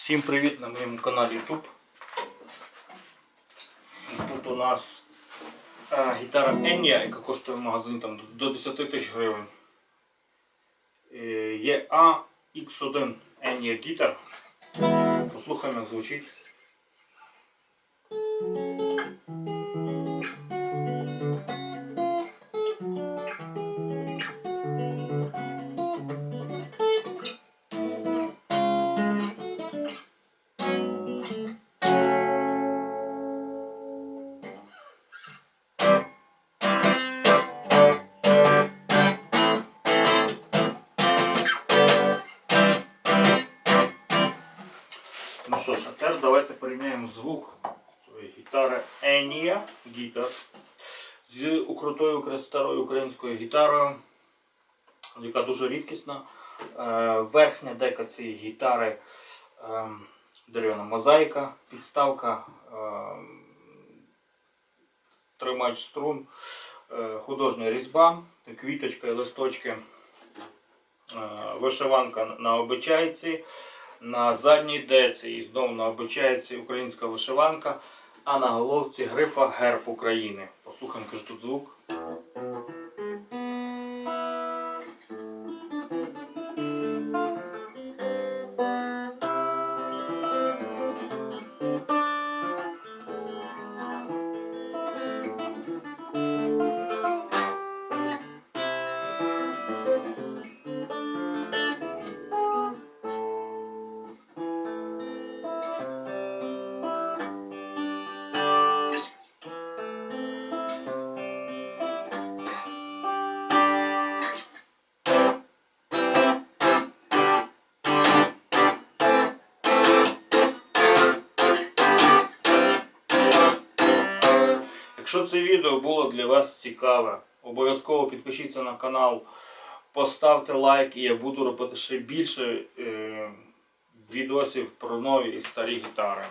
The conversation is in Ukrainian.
Всім привіт на моєму каналі YouTube. Тут у нас е, гітара Enya, яка коштує в магазині там, до 10 тисяч гривень. Е, є AX1 Enya Guitar. Послухаємо, як звучить. Що тепер давайте порівняємо звук гітари Enya Guitar з укрутою старою українською гітарою, яка дуже рідкісна. Е, Верхня дека цієї гітари е, дерев'яна мозаїка, підставка, е, тримач струн, е, художня різьба, квіточка і листочки, е, вишиванка на обичайці. На задній деці і знову на обичайці українська вишиванка, а на головці грифа Герб України. Послухаємо, каже тут звук. Якщо це відео було для вас цікаве, обов'язково підпишіться на канал, поставте лайк і я буду робити ще більше е, відосів про нові і старі гітари.